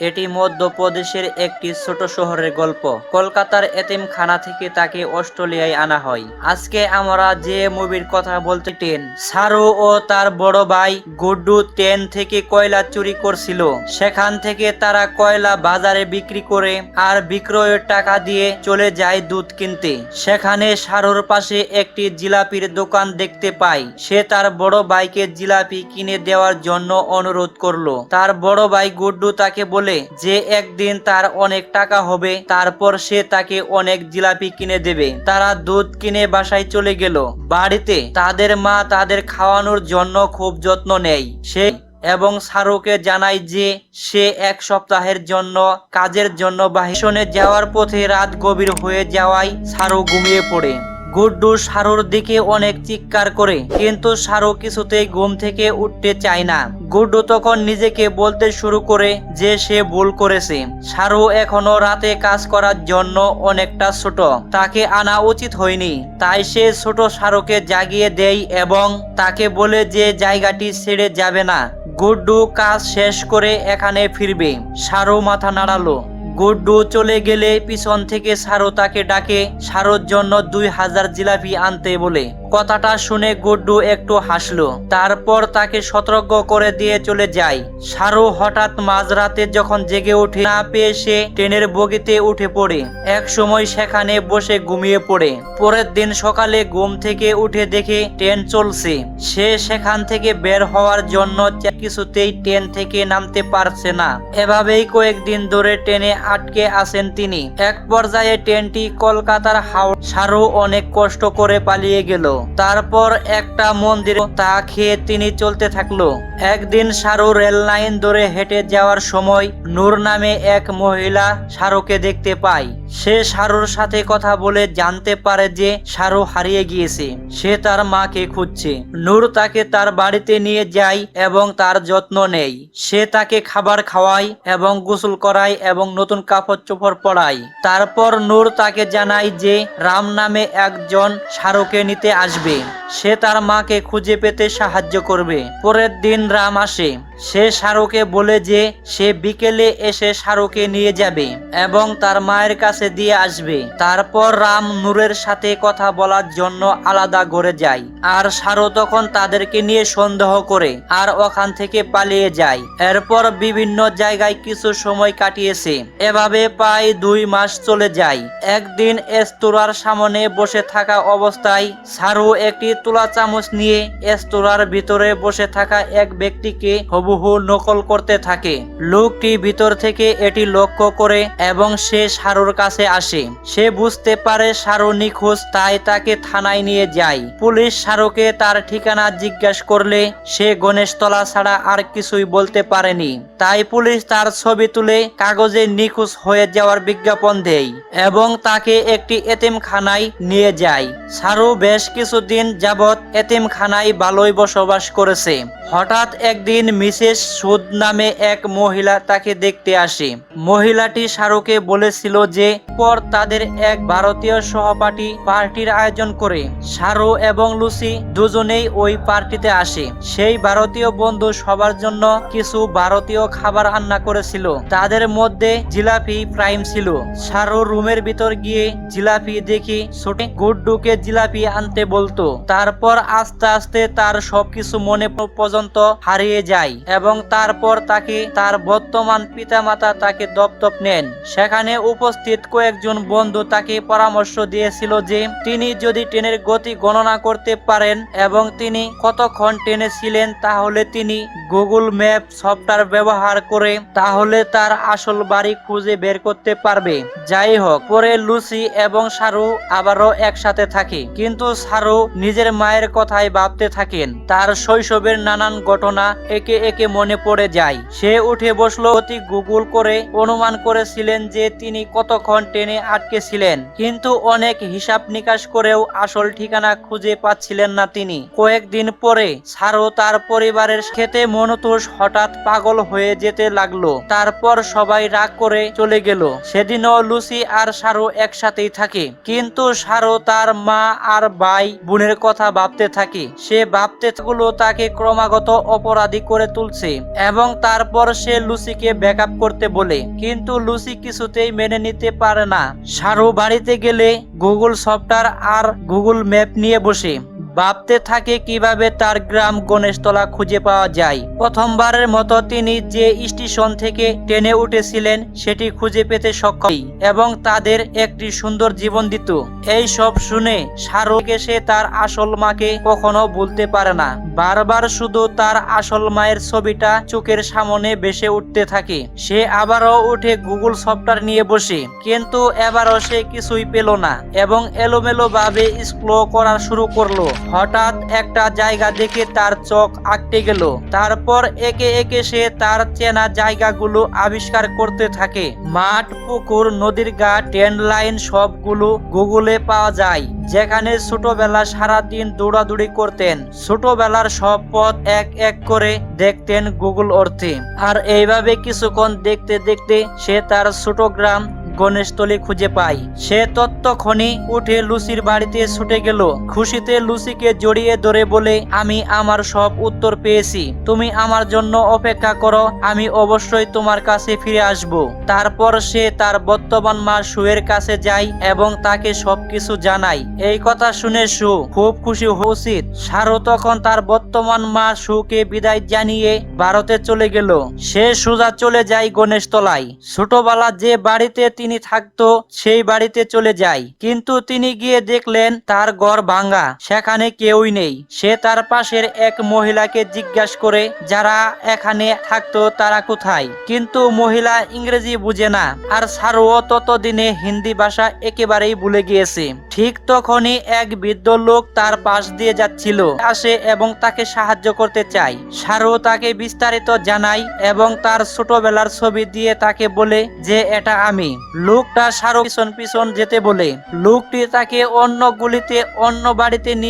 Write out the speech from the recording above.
এটি মধ্যপ্রদেশের একটি ছোট শহরের গল্প। কলকাতার এতিমখানা থেকে তাকে অস্ট্রেলিয়ায় আনা হয়। আজকে আমরা যে মুভির কথা বলতে টেন সারু ও তার বড় ভাই গুড্ডু ট্রেন থেকে কয়লা চুরি করছিল। সেখান থেকে তারা কয়লা বাজারে বিক্রি করে আর বিক্রয়ের টাকা দিয়ে চলে যায় দুধ কিনতে। সেখানে সারুর পাশে একটি জিলাপির দোকান দেখতে পায় সে তার বড় ভাইকে জিলাপি কিনে দেওয়ার জন্য অনুরোধ করল। তার বড় ভাই গুড্ডু তাকে বলে যে একদিন তার অনেক টাকা হবে, তারপর সে তাকে অনেক জিলাপি কিনে দেবে। তারা দুধ কিনে বাসায় চলে গেল। বাড়িতে তাদের মা তাদের খাওয়ানোর জন্য খুব যত্ন নেয়। সে এবং সারুকে জানায় যে সে এক সপ্তাহের জন্য, কাজের জন্য বাহিশনে যাওয়ার পথে রাত গভীর হয়ে যাওয়ায় সারু ঘুমিয়ে পড়ে। গুড্ডু সারুর দিকে অনেক চিৎকার করে, কিন্তু সারু কিছুতেই ঘুম থেকে উঠতে চায় না। গুড্ডু তখন নিজেকে বলতে শুরু করে যে সে ভুল করেছে। সারু এখনও রাতে কাজ করার জন্য অনেকটা ছোট। তাকে আনা উচিত হয়নি। তাই সে ছোট সারুকে জাগিয়ে দেয় এবং তাকে বলে যে জায়গাটি ছেড়ে যাবে না। গুড্ডু কাজ শেষ করে এখানে ফিরবে। সারু মাথা নাড়ালো। গুড্ডু চলে গেলে পিছন থেকে সারো তাকে ডাকে, সারোর জন্য দুই হাজার জিলাপি আনতে বলে। কথাটা শুনে গুড্ডু একটু হাসলো। তারপর তাকে সতর্ক করে দিয়ে চলে যায়। সারো হঠাৎ মাঝরাতে যখন জেগে ওঠে, না পেয়ে সে ট্রেনের বগিতে উঠে পড়ে। এক সময় সেখানে বসে ঘুমিয়ে পড়ে। পরের দিন সকালে ঘুম থেকে উঠে দেখে ট্রেন চলছে। সে সেখান থেকে বের হওয়ার জন্য কিছুতেই ট্রেন থেকে নামতে পারছে না। এভাবেই কয়েকদিন ধরে ট্রেনে আটকে আছেন তিনি। এক পর্যায়ে ট্রেনটি কলকাতার হাওড়া সারু অনেক কষ্ট করে পালিয়ে গেল। তারপর একটা মন্দিরে তা খেয়ে তিনি চলতে থাকল। একদিন সারু রেল লাইন ধরে হেঁটে যাওয়ার সময় নূর নামে এক মহিলা সারুকে দেখতে পায়। সে সারুর সাথে কথা বলে জানতে পারে যে সারু হারিয়ে গিয়েছে। সে তার মাকে খুঁজছে। নূর তাকে তার বাড়িতে নিয়ে যায় এবং তার যত্ন নেয়। সে তাকে খাবার খাওয়ায় এবং গোসল করায় এবং নতুন কাপড় চোপড় পরায়। তারপর নূর তাকে জানায় যে রাম নামে একজন সারুকে নিতে আসবে। সে তার মাকে খুঁজে পেতে সাহায্য করবে। পরের দিন রাম আসে। সে সারুকে বলে যে সে বিকেলে এসে সারুকে নিয়ে যাবে এবং তার মায়ের কাছে দিয়ে আসবে। তারপর রাম নূরের সাথে কথা বলার জন্য আলাদা ঘরে যায় আর সারু তখন তাদেরকে নিয়ে সন্দেহ করে আর ওখান থেকে পালিয়ে যায়। এরপর বিভিন্ন জায়গায় কিছু সময় কাটিয়েছে। এভাবে প্রায় দুই মাস চলে যায়। একদিন এস্তোরার সামনে বসে থাকা অবস্থায় সারু একটি তুলা চামচ নিয়ে এস্তোরার ভিতরে বসে থাকা এক ব্যক্তিকে হুবহু নকল করতে থাকে। লোকটি ভিতর থেকে এটি লক্ষ্য করে এবং সে সারুর কাছে আসে। সে বুঝতে পারে সারু নিখোঁজ, তাই তাকে থানায় নিয়ে যায়। পুলিশ সারুকে তার ঠিকানা জিজ্ঞাসা করলে সে গণেশতলা ছাড়া আর কিছুই বলতে পারেনি। তাই পুলিশ তার ছবি তুলে কাগজে নিখোঁজ হয়ে যাওয়ার বিজ্ঞাপন দেয় এবং তাকে একটি এতিমখানায় নিয়ে যায়। সারু বেশ কিছুদিন যাবৎ এতিমখানায় ভালোই বসবাস করেছে। হঠাৎ একদিন মিসেস সুদ নামে এক মহিলা তাকে দেখতে আসে। মহিলাটি শাহরুখে বলেছিল যে পর তাদের এক ভারতীয় সহপাঠী পার্টির আয়োজন করে শাহরু এবং লুসি দুজনেই ওই পার্টিতে আসে। সেই ভারতীয় বন্ধু সবার জন্য কিছু ভারতীয় খাবার রান্না করেছিল। তাদের মধ্যে জিলাপি প্রাইম ছিল। শাহরু রুমের ভিতর গিয়ে জিলাপি দেখি ছোটে গুড্ডুকে জিলাপি আনতে বলতো। তারপর আস্তে আস্তে তার সবকিছু মনে পর্যন্ত হারিয়ে যায় এবং তারপর তাকে তার বর্তমান পিতামাতা তাকে দপ্তপ নেন। সেখানে উপস্থিত কয়েকজন বন্ধু তাকে পরামর্শ দিয়েছিল যে তিনি যদি ট্রেনের গতি গণনা করতে পারেন এবং তিনি কতক্ষণ ট্রেনে ছিলেন তাহলে তিনি গুগল ম্যাপ সফটওয়্যার ব্যবহার করে তাহলে তার আসল বাড়ি খুঁজে বের করতে পারবে। যাই হোক, পরে লুসি এবং সারু আবারও একসাথে থাকে। কিন্তু সারু নিজের মায়ের কথাই ভাবতে থাকেন। তার শৈশবের নানান ঘটনা একে একে মনে পড়ে যায়। সে উঠে বসল অতি গুগল করে অনুমান করেছিলেন যে তিনি কতক্ষণ ট্রেনে আটকে ছিলেন, কিন্তু অনেক হিসাব নিকাশ করেও আসল ঠিকানা খুঁজে পাচ্ছিলেন না তিনি। কয়েকদিন পরে সারু তার পরিবারের খেতে মনতোষ হঠাৎ পাগল হয়ে যেতে লাগল। তারপর সবাই রাগ করে চলে গেল। সেদিনও লুসি আর সারু একসাথেই থাকে। কিন্তু সারো তার মা আর ভাই বোনের কথা ভাবতে থাকে। সে ভাবতে গুলো তাকে ক্রমাগত অপরাধী করে তুলছে এবং তারপর সে লুসিকে ব্যাকআপ করতে বলে। কিন্তু লুসি কিছুতেই মেনে নিতে পারে না। সারু বাড়িতে গেলে গুগল সফটওয়্যার আর গুগল ম্যাপ নিয়ে বসে। ভাবতে থাকে কীভাবে তার গ্রাম গণেশতলা খুঁজে পাওয়া যায়। প্রথমবারের মতো তিনি যে স্টেশন থেকে ট্রেনে উঠেছিলেন, সেটি খুঁজে পেতে সক্ষম এবং তাদের একটি সুন্দর জীবন দিত। এই সব শুনে শাহরুখে সে তার আসল মাকে কখনো ভুলতে পারে না। বারবার শুধু তার আসল মায়ের ছবিটা চোখের সামনে ভেসে উঠতে থাকে। সে আবারও উঠে গুগল সফটওয়্যার নিয়ে বসে, কিন্তু এবারও সে কিছুই পেল না এবং এলোমেলো ভাবে স্ক্রল করা শুরু করল। হঠাৎ একটা জায়গা দেখে তার চোখ আটকে গেল। তারপর একে একে সে তার চেনা জায়গাগুলো আবিষ্কার করতে থাকে। মাঠ, পুকুর, নদীর গা, ট্রেন লাইন সবগুলো গুগলে পাওয়া যায়, যেখানে ছোটবেলা সারাদিন দৌড়াদৌড়ি করতেন। ছোটবেলার সব পথ এক এক করে দেখতেন গুগল অর্থে। আর এইভাবে কিছুক্ষণ দেখতে দেখতে সে তার ছোট গ্রাম গণেশতলি খুঁজে পায় সে তত্ত্বক্ষণে উঠে লুসির বাড়িতে ছুটে গেল। খুশিতে লুসিকে জড়িয়ে ধরে বলে, আমি আমার সব উত্তর পেয়েছি। তুমি আমার জন্য অপেক্ষা করো, আমি অবশ্যই তোমার কাছে ফিরে আসব। তারপর সে তার বর্তমান মা সুয়ের কাছে যায় এবং তাকে সবকিছু জানায়। এই কথা শুনে সু খুব খুশি উচিত সারু তখন তার বর্তমান মা সুকে বিদায় জানিয়ে ভারতে চলে গেল। সে সোজা চলে যায় গণেশতলায়। ছোটবেলা যে বাড়িতে তিনি থাকতো, সেই বাড়িতে চলে যায়। কিন্তু তিনি গিয়ে দেখলেন, তার ঘর ভাঙ্গা সেখানে কেউই নেই। সে তার পাশের এক মহিলাকে জিজ্ঞাসা করে, যারা এখানে থাকতো, তারা কোথায়? কিন্তু মহিলা ইংরেজি বুঝে না, আর সারুও ততদিনে হিন্দি ভাষা একেবারেই ভুলে গিয়েছে। ঠিক তখনই এক বৃদ্ধ লোক তার পাশ দিয়ে যাচ্ছিল। আসে এবং তাকে সাহায্য করতে চায়। সারু তাকে বিস্তারিত জানায় এবং তার ছোটবেলার ছবি দিয়ে তাকে বলে যে, এটা আমি। লোকটা সারো পিছন পিছন যেতে বলে। লোকটি তাকে অন্য গুলিতে অন্য বাড়িতে নিয়ে